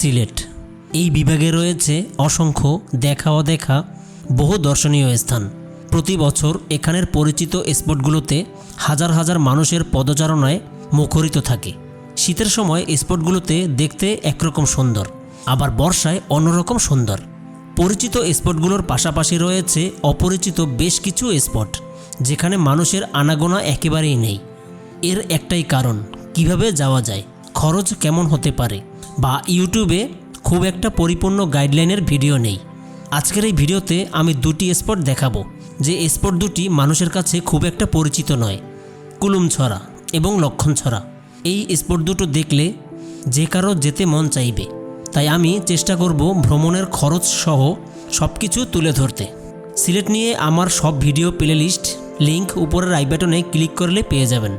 সিলেট। এই বিভাগে রয়েছে অসংখ্য দেখা অদেখা বহু দর্শনীয় স্থান। প্রতি বছর এখানের পরিচিত স্পটগুলোতে হাজার হাজার মানুষের পদচারণায় মুখরিত থাকে। শীতের সময় স্পটগুলোতে দেখতে একরকম সুন্দর, আবার বর্ষায় অন্যরকম সুন্দর। পরিচিত স্পটগুলোর পাশাপাশি রয়েছে অপরিচিত বেশ কিছু স্পট, যেখানে মানুষের আনাগোনা একেবারেই নেই। এর একটাই কারণ, কীভাবে যাওয়া যায়, খরচ কেমন হতে পারে বা ইউটিউবে খুব একটা পরিপূর্ণ গাইডলাইনের ভিডিও নেই। আজকের এই ভিডিওতে আমি দুটি স্পট দেখাবো, যে স্পট দুটি মানুষের কাছে খুব একটা পরিচিত নয়, কুলুম ছড়া এবং লক্ষণ ছড়া। এই স্পট দুটো দেখলে যে কারও যেতে মন চাইবে, তাই আমি চেষ্টা করব ভ্রমণের খরচ সহ সব কিছু তুলে ধরতে। সিলেট নিয়ে আমার সব ভিডিও প্লে লিস্ট লিঙ্ক উপরের আই বাটনে ক্লিক করলে পেয়ে যাবেন।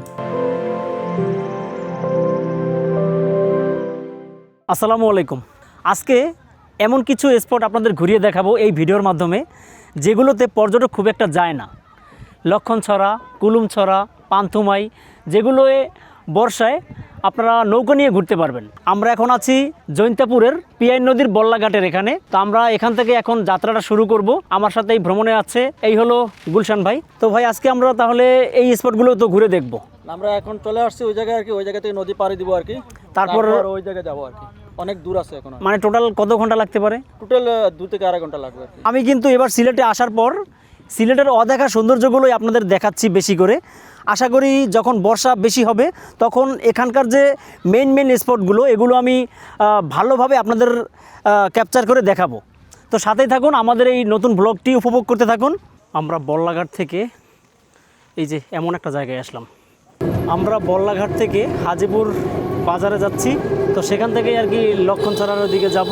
আসসালামু আলাইকুম। আজকে এমন কিছু স্পট আপনাদের ঘুরিয়ে দেখাবো এই ভিডিওর মাধ্যমে যেগুলোতে পর্যটক খুব একটা যায় না। লক্ষণছড়া কুলুমছড়া পান্থুমাই যেগুলোয় বর্ষায় আপনারা নৌকা নিয়ে ঘুরতে পারবেন। আমরা এখন আছি জৈন্তাপুরের পিয়াই নদীর বল্লাঘাটের এখানে। তো আমরা এখান থেকে এখন যাত্রাটা শুরু করব। আমার সাথে এই ভ্রমণে আছে এই হলো গুলশান ভাই। তো ভাই আজকে আমরা তাহলে এই স্পটগুলো তো ঘুরে দেখব। আমরা এখন চলে আসছি ওই জায়গায় আর কি ওই জায়গা থেকে নদী পাড়ি দিব আর কি। তারপর ওই জায়গায় যাব আর কি। অনেক দূর আছে এখন মানে টোটাল কত ঘণ্টা লাগতে পারে? টোটাল দু থেকে আড়াই ঘণ্টা লাগবে আমি কিন্তু এবার সিলেটে আসার পর সিলেটের অদেখা সৌন্দর্যগুলোই আপনাদের দেখাচ্ছি বেশি করে। আশা করি যখন বর্ষা বেশি হবে তখন এখানকার যে মেন মেইন স্পটগুলো এগুলো আমি ভালোভাবে আপনাদের ক্যাপচার করে দেখাবো। তো সাথেই থাকুন আমাদের এই নতুন ব্লগটি উপভোগ করতে থাকুন। আমরা বল্লাঘাট থেকে এই যে এমন একটা জায়গায় আসলাম। আমরা বল্লাঘাট থেকে হাজিপুর বাজারে যাচ্ছি। তো সেখান থেকেই আর কি লক্ষণছড়ার দিকে যাব।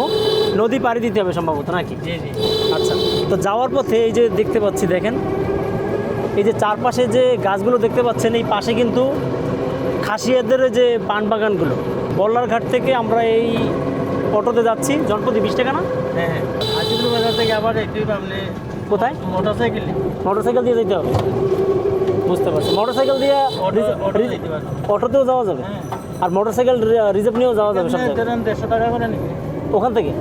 নদী পাড়ি দিতে হবে সম্ভবত নাকি? জি জি। আচ্ছা তো যাওয়ার পথে এই যে দেখতে পাচ্ছি দেখেন। এই যে চারপাশে যে গাছগুলো দেখতে পাচ্ছেন এই পাশে কিন্তু খাসিয়াদের যে পান বাগানগুলো বল্লার ঘাট থেকে আমরা এই অটোতে যাচ্ছি। জনপ্রতি বিশ টাকা না? হ্যাঁ হ্যাঁ। বাজার থেকে আবার একটু আপনি কোথায়? মোটর সাইকেল মোটরসাইকেল দিয়ে যেতে হবে। বুঝতে পারছি। মোটরসাইকেল দিয়ে অটোতেও যাওয়া যাবে? হ্যাঁ। আর মোটরসাইকেল রিজার্ভ নিয়েও যাওয়া যাবে সব দেড়শো টাকা করে ওখান থেকে?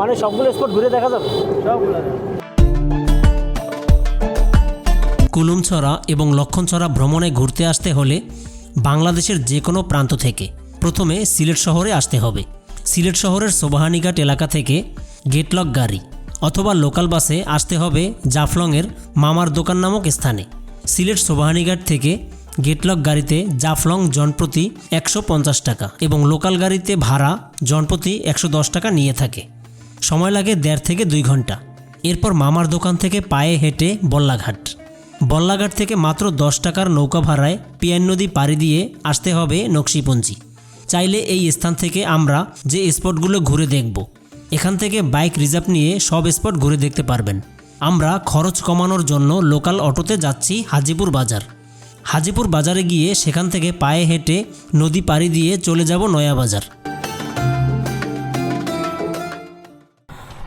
মানে সবগুলো স্পট ঘুরে দেখা যাবে? সবগুলো। কুলুমছড়া এবং লক্ষণছড়া ভ্রমণে ঘুরতে আসতে হলে বাংলাদেশের যে কোনো প্রান্ত থেকে প্রথমে সিলেট শহরে আসতে হবে। সিলেট শহরের সোবাহানিঘাট এলাকা থেকে গেটলক গাড়ি। অথবা লোকাল বাসে আসতে হবে জাফলংয়ের মামার দোকান নামক স্থানে। সিলেট সোবাহানিঘাট থেকে গেটলক গাড়িতে জাফলং জনপ্রতি একশো পঞ্চাশ টাকা এবং লোকাল গাড়িতে ভাড়া জনপ্রতি একশো দশ টাকা নিয়ে থাকে। সময় লাগে দেড় থেকে দুই ঘণ্টা। এরপর মামার দোকান থেকে পায়ে হেঁটে বল্লাঘাট। বল্লাঘাট থেকে মাত্র দশ টাকার নৌকা ভাড়ায় পিয়ান নদী পাড়ি দিয়ে আসতে হবে নকশিপঞ্জি। চাইলে এই স্থান থেকে আমরা যে স্পটগুলো ঘুরে দেখব। এখান থেকে বাইক রিজার্ভ নিয়ে সব স্পট ঘুরে দেখতে পারবেন। আমরা খরচ কমানোর জন্য লোকাল অটোতে যাচ্ছি হাজিপুর বাজার। হাজিপুর বাজারে গিয়ে সেখান থেকে পায়ে হেঁটে নদী পাড়ি দিয়ে চলে যাব নয়া বাজার।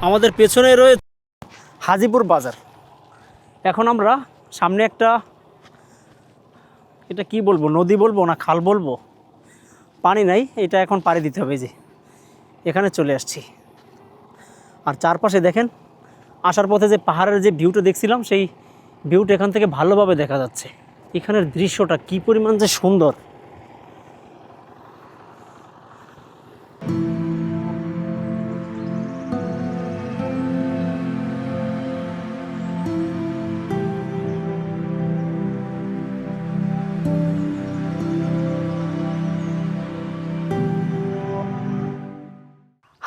আমাদের পেছনে রয়েছে হাজিপুর বাজার। এখন আমরা সামনে একটা, এটা কি বলব, নদী বলব না খাল বলব? পানি নাই, এটা এখন পাড়ি দিতে হবে যে। এখানে চলে আসছি। আর চারপাশে দেখেন, আসার পথে যে পাহাড়ের যে ভিউটা দেখছিলাম, সেই ভিউটা এখান থেকে ভালোভাবে দেখা যাচ্ছে। এখানের দৃশ্যটা কি পরিমাণ যে সুন্দর!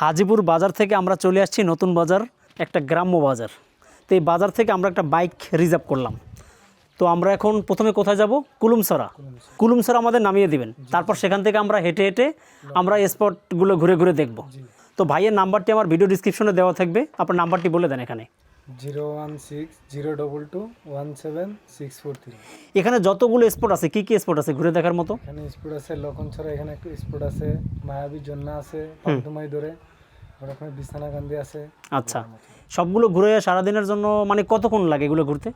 হাজিপুর বাজার থেকে আমরা চলে আসছি নতুন বাজার একটা গ্রাম্য বাজার। তো এই বাজার থেকে আমরা একটা বাইক রিজার্ভ করলাম। তো আমরা এখন প্রথমে কোথায় যাব? কুলুমসরা। কুলুমসরা আমাদের নামিয়ে দিবেন। তারপর সেখান থেকে আমরা হেঁটে হেঁটে আমরা স্পটগুলো ঘুরে ঘুরে দেখব। তো ভাইয়ের নাম্বারটি আমার ভিডিও ডিসক্রিপশনে দেওয়া থাকবে। আপনার নাম্বারটি বলে দেন এখানে। Zero one six zero double two one seven six four three. এখানে যতগুলো স্পট আছে কি কি স্পট আছে ঘুরে দেখার মতো? এখানে স্পোর্ট আছে লক্ষণছড়া এখানে একটু স্পোর্ট আছে মায়াবী জন্না আছে ধরে। আছে। আচ্ছা সবগুলো ঘুরে সারাদিনের জন্য মানে কতক্ষণ লাগে এগুলো ঘুরতে?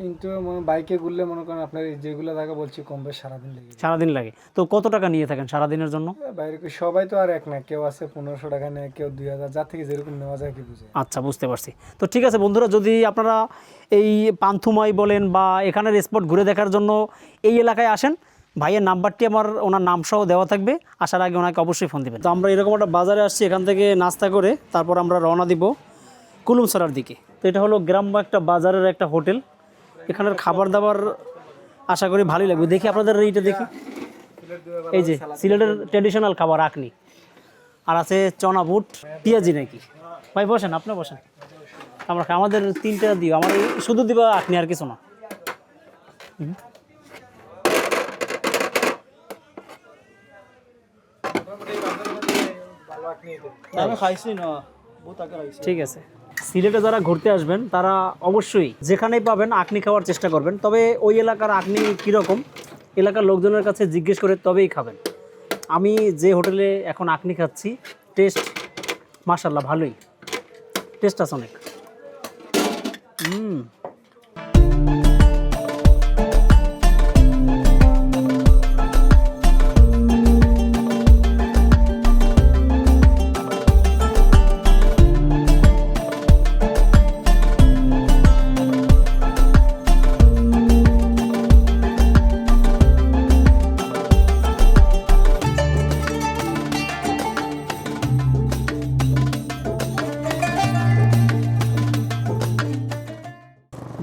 কিন্তু বাইকে ঘুরলে মনে করেন আপনার যেগুলো জায়গা বলছি কম বেশ সারাদিন লেগে সারাদিন লাগে। তো কত টাকা নিয়ে থাকেন সারাদিনের জন্য? বাইরে সবাই তো আর এক না কেউ আছে পনেরোশো টাকা নেয় কেউ দুই হাজার যার থেকে যেরকম নেওয়া যায় কি বুঝে। আচ্ছা বুঝতে পারছি। তো ঠিক আছে বন্ধুরা যদি আপনারা এই পান্থুমাই বলেন বা এখানের স্পট ঘুরে দেখার জন্য এই এলাকায় আসেন ভাইয়ের নাম্বারটি আমার ওনার নাম সহ দেওয়া থাকবে। আসার আগে ওনাকে অবশ্যই ফোন দিবেন। তো আমরা এরকম একটা বাজারে আসছি, এখান থেকে নাস্তা করে তারপর আমরা রওনা দিব কুলুমসরার দিকে। তো এটা হলো গ্রাম্য একটা বাজারের একটা হোটেল। এখানের খাবার দাবার আশা করি ভালোই লাগবে। দেখি আপনাদের এইটা দেখি। এই যে সিলেটের ট্রেডিশনাল খাবার, আখনি। আর আছে চনা বুট, পেঁয়াজি নাকি? ভাই, বসেন, আপনি বসেন। আমরা আমাদের তিনটা দিও। আমার শুধু দিবা আপনি আর কিছু না। ঠিক আছে। সিলেটে যারা ঘুরতে আসবেন, তারা অবশ্যই যেখানেই পাবেন আকনি খাওয়ার চেষ্টা করবেন। তবে ওই এলাকার আকনি কীরকম? এলাকার লোকজনের কাছে জিজ্ঞেস করে তবেই খাবেন। আমি যে হোটেলে এখন আকনি খাচ্ছি, টেস্ট মাশাল্লাহ ভালোই। টেস্ট আছে অনেক। হুম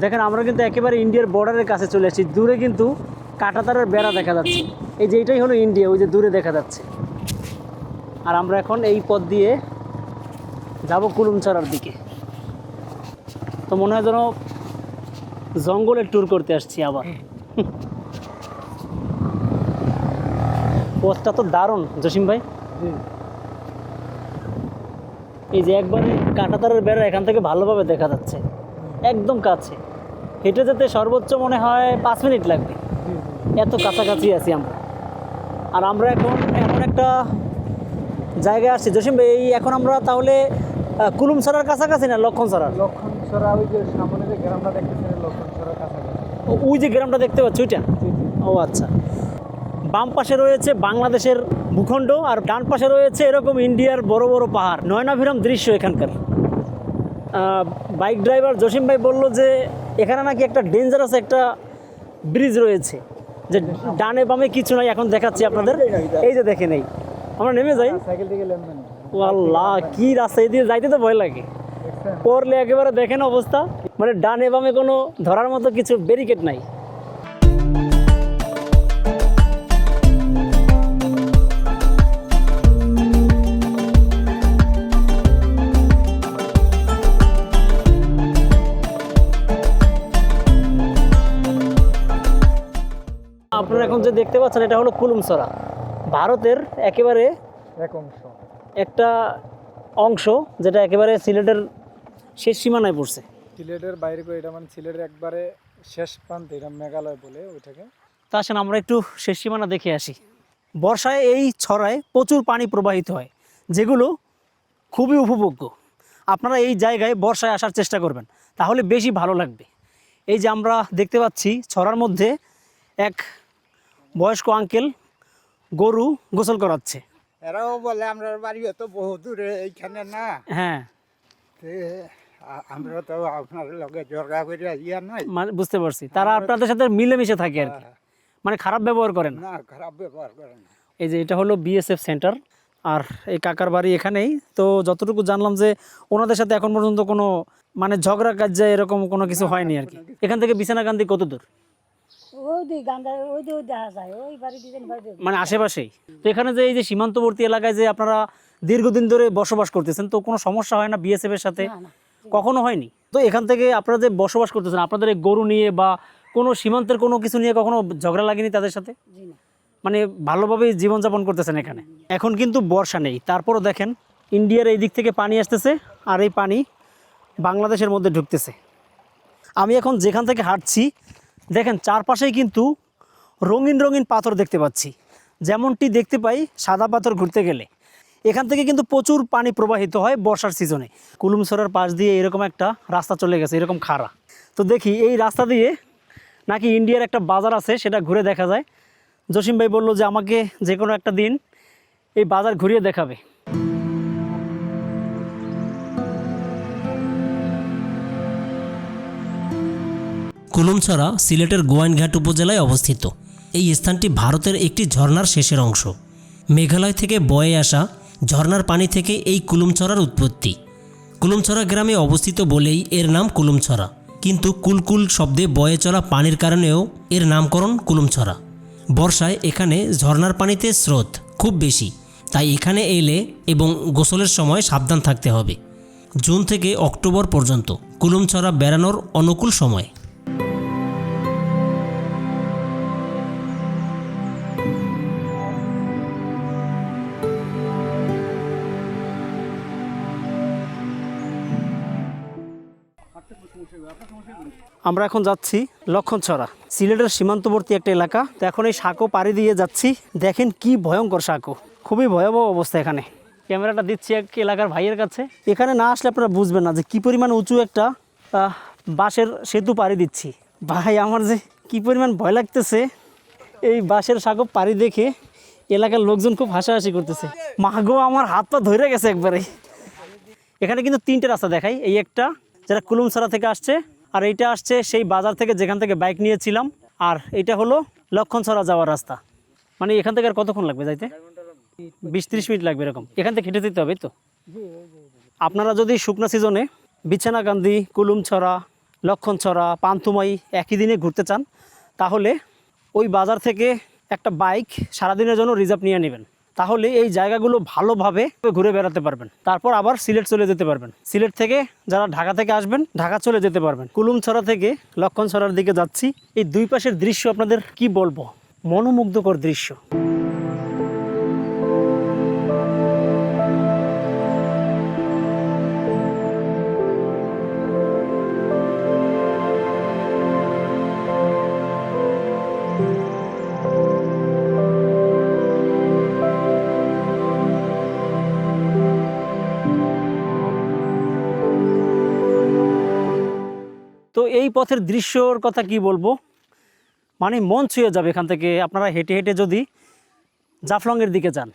দেখেন আমরা কিন্তু একেবারে ইন্ডিয়ার বর্ডারের কাছে চলে আসছি দূরে কিন্তু কাঁটাতারের বেড়া দেখা যাচ্ছে। এই যে এটাই হলো ইন্ডিয়া ওই যে দূরে দেখা যাচ্ছে। আর আমরা এখন এই পথ দিয়ে যাব কুলুমছড়ার দিকে। তো মনে হয় যেন জঙ্গলের ট্যুর করতে আসছি আবার। পথটা তো দারুণ জসিম ভাই। এই যে একবারে কাঁটাতারের বেড়া এখান থেকে ভালোভাবে দেখা যাচ্ছে। একদম কাছে। হেঁটে যেতে সর্বোচ্চ মনে হয় পাঁচ মিনিট লাগবে। এত কাছাকাছি আছি আমরা। আর আমরা এখন এমন একটা জায়গায় আসছি। জসিম ভাই এই এখন আমরা তাহলে কুলুম সরার কাছাকাছি না লক্ষণ সরার? লক্ষণ ছড়া ওই যে সামনে যে গ্রামটা দেখতেছেন লক্ষণ ছড়ার কাছাকাছি। ওই যে গ্রামটা দেখতে পাচ্ছি ওইটা? ও আচ্ছা। বাম পাশে রয়েছে বাংলাদেশের ভূখণ্ড আর ডান পাশে রয়েছে এরকম ইন্ডিয়ার বড় বড় পাহাড়। নয়নাভিরাম দৃশ্য এখানকার। বাইক ড্রাইভার জসিম ভাই বলল যে এখানে নাকি একটা ডেঞ্জারাস একটা ব্রিজ রয়েছে যে ডানে বামে কিছু নাই এখন দেখাচ্ছি আপনাদের। এই যে দেখে নেই আমরা নেমে যাই। ও আল্লাহ কি রাস্তা এই দিয়ে যাইতে তো ভয় লাগে। পড়লে একেবারে দেখেন অবস্থা। মানে ডানে বামে কোনো ধরার মতো কিছু ব্যারিকেড নাই। এখন যে দেখতে পাচ্ছেন এটা হলো কুলুমসরা ভারতের একেবারে এক অংশ। একটা অংশ যেটা একেবারে সিলেটের শেষ সীমানায় পড়ছে। সিলেটের বাইরে এটা মানে সিলেটের একবারে শেষ প্রান্তে এটা মেঘালয় বলে ওইটাকে। তা আসেন আমরা একটু শেষ সীমানা দেখে আসি। বর্ষায় এই ছড়ায় প্রচুর পানি প্রবাহিত হয় যেগুলো খুবই উপভোগ্য। আপনারা এই জায়গায় বর্ষায় আসার চেষ্টা করবেন তাহলে বেশি ভালো লাগবে। এই যে আমরা দেখতে পাচ্ছি ছড়ার মধ্যে এক বয়স্ক আঙ্কেল গরু গোসল করাচ্ছে। এরাও বলে আমরা বাড়ি তো বহু দূরে এইখানে না। হ্যাঁ। আমরা তো আপনার লগে জর্গা করে ইয়া নাই। মানে বুঝতে পারছি। তারা আপনাদের সাথে মিলেমিশে থাকে আর কি। মানে খারাপ ব্যবহার করেন না। খারাপ ব্যবহার করে না। এই যে এটা হলো বিএসএফ সেন্টার। আর এই কাকার বাড়ি এখানেই। তো যতটুকু জানলাম যে ওনাদের সাথে এখন পর্যন্ত কোনো মানে ঝগড়া কাজ্যা এরকম কোনো কিছু হয়নি আর কি। এখান থেকে বিছানাকান্দি কত দূর? ওই দিক গান্ডা ওই দিকে দেখা যায় ওই বাড়ি দিবেন বাড়ি মানে আশেপাশেই? তো এখানে যে এই যে সীমান্তবর্তী এলাকায় যে আপনারা দীর্ঘদিন ধরে বসবাস করতেছেন তো কোনো সমস্যা হয় না বিএসএফ এর সাথে? কখনো হয়নি? তো এখান থেকে আপনারা যে বসবাস করতেছেন আপনাদের এই গরু নিয়ে বা কোনো সীমান্তের কোনো কিছু নিয়ে কখনো ঝগড়া লাগেনি তাদের সাথে? মানে ভালোভাবেই জীবনযাপন করতেছেন এখানে। এখন কিন্তু বর্ষা নেই। তারপরও দেখেন ইন্ডিয়ার এই দিক থেকে পানি আসতেছে আর এই পানি বাংলাদেশের মধ্যে ঢুকতেছে। আমি এখন যেখান থেকে হাঁটছি দেখেন, চারপাশেই কিন্তু রঙিন রঙিন পাথর দেখতে পাচ্ছি। যেমনটি দেখতে পাই সাদা পাথর ঘুরতে গেলে। এখান থেকে কিন্তু প্রচুর পানি প্রবাহিত হয় বর্ষার সিজনে। কুলুমসরার পাশ দিয়ে এরকম একটা রাস্তা চলে গেছে, এরকম খাড়া। তো দেখি, এই রাস্তা দিয়ে নাকি ইন্ডিয়ার একটা বাজার আছে, সেটা ঘুরে দেখা যায়। জসিম ভাই বলল যে, আমাকে যে কোনো একটা দিন এই বাজার ঘুরিয়ে দেখাবে। কুলুমছড়া সিলেটের গোয়াইনঘাট উপজেলায় অবস্থিত। এই স্থানটি ভারতের একটি ঝর্ণার শেষের অংশ। মেঘালয় থেকে বয়ে আসা ঝর্ণার পানি থেকে এই কুলুমছড়ার উৎপত্তি। কুলুমছড়া গ্রামে অবস্থিত বলেই এর নাম কুলুমছড়া কিন্তু কুলকুল শব্দে বয়ে চলা পানির কারণেও এর নামকরণ কুলুমছড়া বর্ষায় এখানে ঝর্ণার পানিতে স্রোত খুব বেশি। তাই এখানে এলে এবং গোসলের সময় সাবধান থাকতে হবে। জুন থেকে অক্টোবর পর্যন্ত কুলুমছড়া বেড়ানোর অনুকূল সময়। আমরা এখন যাচ্ছি লক্ষণছড়া। সিলেটের সীমান্তবর্তী একটা এলাকা। তো এখন এই সাঁকো পাড়ি দিয়ে যাচ্ছি। দেখেন কি ভয়ঙ্কর সাঁকো। খুবই ভয়াবহ অবস্থা এখানে। ক্যামেরাটা দিচ্ছি এক এলাকার ভাইয়ের কাছে। এখানে না আসলে আপনারা বুঝবেন না যে কি পরিমাণ উঁচু একটা বাঁশের সেতু পাড়ি দিচ্ছি। ভাই, আমার যে কি পরিমাণ ভয় লাগতেছে। এই বাঁশের সাঁকো পাড়ি দেখে এলাকার লোকজন খুব হাসাহাসি করতেছে। মাগো আমার হাত পা ধরে গেছে একবারে। এখানে কিন্তু তিনটে রাস্তা দেখাই। এই একটা যেটা কুলুমছড়া থেকে আসছে আর এইটা আসছে সেই বাজার থেকে যেখান থেকে বাইক নিয়েছিলাম। আর এটা হলো লক্ষণছড়া যাওয়ার রাস্তা। মানে এখান থেকে আর কতক্ষণ লাগবে যাইতে? বিশ ত্রিশ মিনিট লাগবে এরকম। এখান থেকে হেঁটে দিতে হবে তো? আপনারা যদি শুকনো সিজনে বিছানাকান্দি কুলুমছড়া, লক্ষণছড়া, পান্থুমাই একই দিনে ঘুরতে চান, তাহলে ওই বাজার থেকে একটা বাইক সারাদিনের জন্য রিজার্ভ নিয়ে নেবেন। তাহলে এই জায়গাগুলো ভালোভাবে ঘুরে বেড়াতে পারবেন। তারপর আবার সিলেট চলে যেতে পারবেন। সিলেট থেকে যারা ঢাকা থেকে আসবেন, ঢাকা চলে যেতে পারবেন। কুলুমছড়া থেকে লক্ষণছড়ার দিকে যাচ্ছি। এই দুই পাশের দৃশ্য আপনাদের কি বলব? মনোমুগ্ধকর দৃশ্য। এই পথের দৃশ্যর কথা কি বলব? মানে মন ছুঁয়ে যাবে এখান থেকে। আপনারা হেঁটে হেঁটে যদি জাফলংয়ের দিকে যান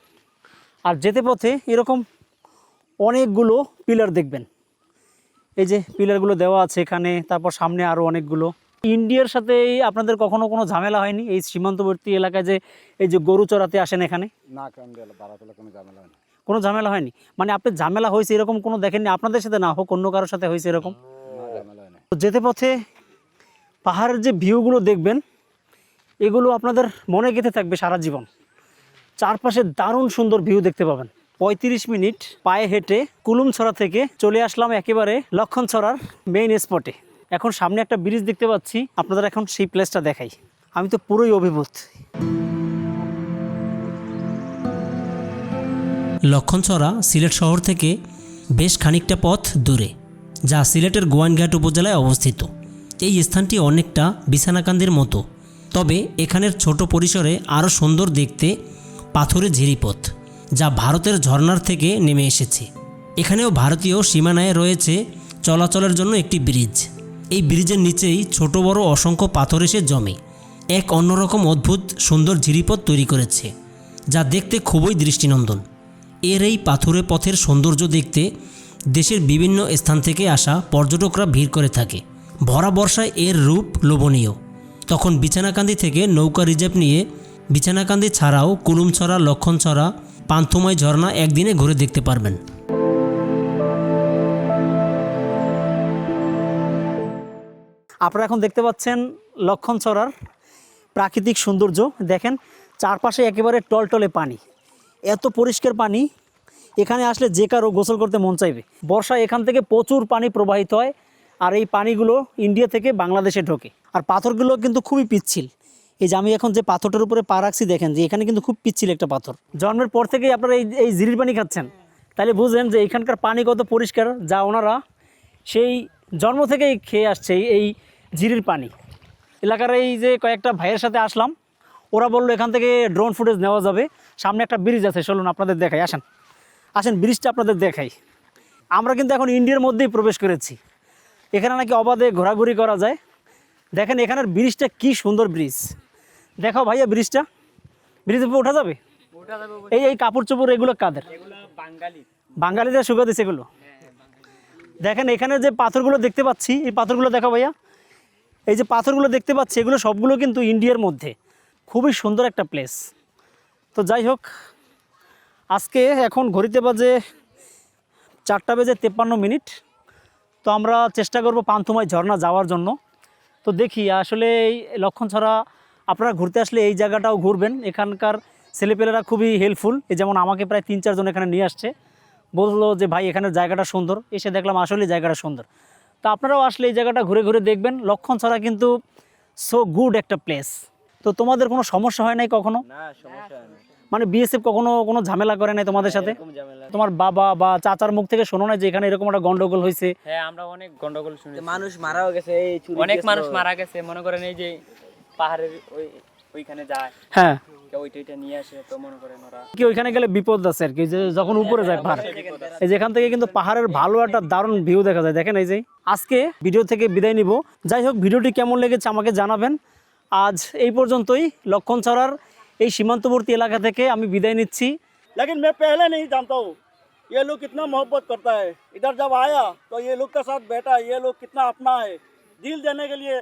আর যেতে পথে এরকম অনেকগুলো পিলার দেখবেন। এই যে পিলারগুলো দেওয়া আছে এখানে তারপর সামনে আরও অনেকগুলো। ইন্ডিয়ার সাথে আপনাদের কখনো কোনো ঝামেলা হয়নি? এই সীমান্তবর্তী এলাকায় যে এই যে গরু চড়াতে আসেন এখানে? না কেন ঝামেলা হয় না কোনো ঝামেলা হয়নি? মানে আপনি ঝামেলা হয়েছে এরকম কোনো দেখেননি? আপনাদের সাথে না হোক অন্য কারোর সাথে হয়েছে এরকম? যেতে পথে পাহাড়ের যে ভিউগুলো দেখবেন, এগুলো আপনাদের মনে গেঁথে থাকবে সারা জীবন। চারপাশে দারুণ সুন্দর ভিউ দেখতে পাবেন। পঁয়ত্রিশ মিনিট পায়ে হেঁটে কুলুমছড়া থেকে চলে আসলাম একেবারে লক্ষণছড়ার মেইন স্পটে এখন সামনে একটা ব্রিজ দেখতে পাচ্ছি, আপনাদের এখন সেই প্লেসটা দেখাই। আমি তো পুরোই অভিভূত। লক্ষণছড়া সিলেট শহর থেকে বেশ খানিকটা পথ দূরে। যা সিলেটের গোয়াইনঘাট উপজেলায় অবস্থিত। এই স্থানটি অনেকটা বিছানাকান্দির মতো। তবে এখানের ছোট পরিসরে আরও সুন্দর দেখতে পাথরের ঝিরিপথ, যা ভারতের ঝর্ণার থেকে নেমে এসেছে। এখানেও ভারতীয় সীমানায় রয়েছে চলাচলের জন্য একটি ব্রিজ। এই ব্রিজের নিচেই ছোট বড় অসংখ্য পাথর এসে জমে। এক অন্যরকম অদ্ভুত সুন্দর ঝিরিপথ তৈরি করেছে, যা দেখতে খুবই দৃষ্টিনন্দন। এর এই পাথুরে পথের সৌন্দর্য দেখতে দেশের বিভিন্ন স্থান থেকে আসা পর্যটকরা ভিড় করে থাকে। ভরা বর্ষায় এর রূপ লোভনীয়। তখন বিছানাকান্দি থেকে নৌকা রিজার্ভ নিয়ে বিছানাকান্দি ছাড়াও কুলুমছড়া, লক্ষণছড়া, পান্থময় ঝর্ণা একদিনে ঘুরে দেখতে পারবেন। আপনারা এখন দেখতে পাচ্ছেন লক্ষণছড়ার প্রাকৃতিক সৌন্দর্য। দেখেন, চারপাশে একেবারে টলটলে পানি। এত পরিষ্কার পানি এখানে আসলে যে কারও গোসল করতে মন চাইবে। বর্ষায় এখান থেকে প্রচুর পানি প্রবাহিত হয় আর এই পানিগুলো ইন্ডিয়া থেকে বাংলাদেশে ঢোকে। আর পাথরগুলো কিন্তু খুবই পিচ্ছিল। এই যে আমি এখন যে পাথরটার উপরে পা রাখছি দেখেন যে এখানে কিন্তু খুব পিচ্ছিল একটা পাথর। জন্মের পর থেকেই আপনারা এই এই জিরির পানি খাচ্ছেন। তাহলে বুঝলেন যে এখানকার পানি কত পরিষ্কার যা ওনারা সেই জন্ম থেকেই খেয়ে আসছে এই- এই ঝিরির পানি। এলাকার এই যে কয়েকটা ভাইয়ের সাথে আসলাম। ওরা বলল এখান থেকে ড্রোন ফুটেজ নেওয়া যাবে। সামনে একটা ব্রিজ আছে, চলুন আপনাদের দেখাই। আসেন। আসেন, ব্রিজটা আপনাদের দেখাই। আমরা কিন্তু এখন ইন্ডিয়ার মধ্যেই প্রবেশ করেছি। এখানে নাকি অবাধে ঘোরাঘুরি করা যায়। দেখেন, এখানের ব্রিজটা কি সুন্দর ব্রিজ। দেখো ভাইয়া ব্রিজটা। ব্রিজের উপর ওঠা যাবে? এই এই কাপড় চোপড়, এগুলো কাদের? বাঙালিরা শুকা দিছে এগুলো। দেখেন, এখানে যে পাথরগুলো দেখতে পাচ্ছি, এই পাথরগুলো দেখো ভাইয়া। এই যে পাথরগুলো দেখতে পাচ্ছি, এগুলো সবগুলো কিন্তু ইন্ডিয়ার মধ্যে। খুবই সুন্দর একটা প্লেস তো যাই হোক আজকে এখন ঘড়িতে বাজে চারটা বেজে তেপ্পান্ন মিনিট। তো আমরা চেষ্টা করব পান্থুমাই ঝর্ণা যাওয়ার জন্য। তো দেখি, আসলে এই লক্ষণ ছাড়া আপনারা ঘুরতে আসলে এই জায়গাটাও ঘুরবেন। এখানকার ছেলেপেলেরা খুবই হেল্পফুল এই যেমন আমাকে প্রায় তিন চারজন এখানে নিয়ে আসছে। বলল যে, ভাই এখানের জায়গাটা সুন্দর। এসে দেখলাম আসলে জায়গাটা সুন্দর। তো আপনারাও আসলে এই জায়গাটা ঘুরে ঘুরে দেখবেন। লক্ষণ ছাড়া কিন্তু সো গুড একটা প্লেস তো তোমাদের কোনো সমস্যা হয় নাই কখনো? না, সমস্যা নেই। মানে বিএসএফ কখনো কোনো ঝামেলা করে নাই তোমাদের সাথে? তোমার বাবা বা চাচার মুখ থেকে শোনো না যে এখানে এরকম একটা গন্ডগোল হয়েছে? হ্যাঁ আমরা অনেক গন্ডগোল শুনেছি। মানুষ মারাও গেছে এই অনেক মানুষ মারা গেছে। মনে করেন এই যে পাহাড়ের ওই ওইখানে যায়। হ্যাঁ। কেউ ওইটা ওইটা নিয়ে আসে তো মনে করেন ওরা। কি ওইখানে গেলে বিপদ আছে আর কি? যে যখন উপরে যায় পাহাড়। এই যেখান থেকে কিন্তু পাহাড়ের ভালো একটা দারুণ ভিউ দেখা যায়। দেখেন এই যে আজকে ভিডিও থেকে বিদায় নিব। যাই হোক ভিডিওটি কেমন লেগেছে আমাকে জানাবেন। আজ এই পর্যন্তই। লক্ষণ ছড়ার এই সীমান্তবর্তী এলাকা থেকে আমি বিদায় নিচ্ছি लेकिन मैं पहले नहीं जानता हूँ ये लोग कितना मोहब्बत करता है इधर जब आया तो ये लोग के साथ बैठा ये लोग कितना अपना है दिल देने के लिए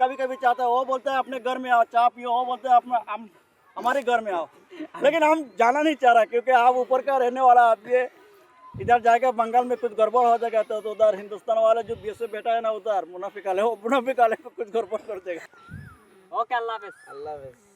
कभी कभी चाहता है वो बोलता है अपने घर में आओ चाय पियो वो बोलते हैं अपना हम हमारे घर में आओ लेकिन हम जाना नहीं चाह रहा क्योंकि आप ऊपर का रहने वाला आदमी है इधर जाएगा बंगाल में कुछ गड़बड़ हो जाएगा तो उधर हिंदुस्तान वाला जो बीस से बैठा है ना उधर मुनाफिक वाले वो मुनाफिक वाले को कुछ गड़बड़ कर देगा ওকে আল্লাহ হাফেজ अल्लाह हाफिज़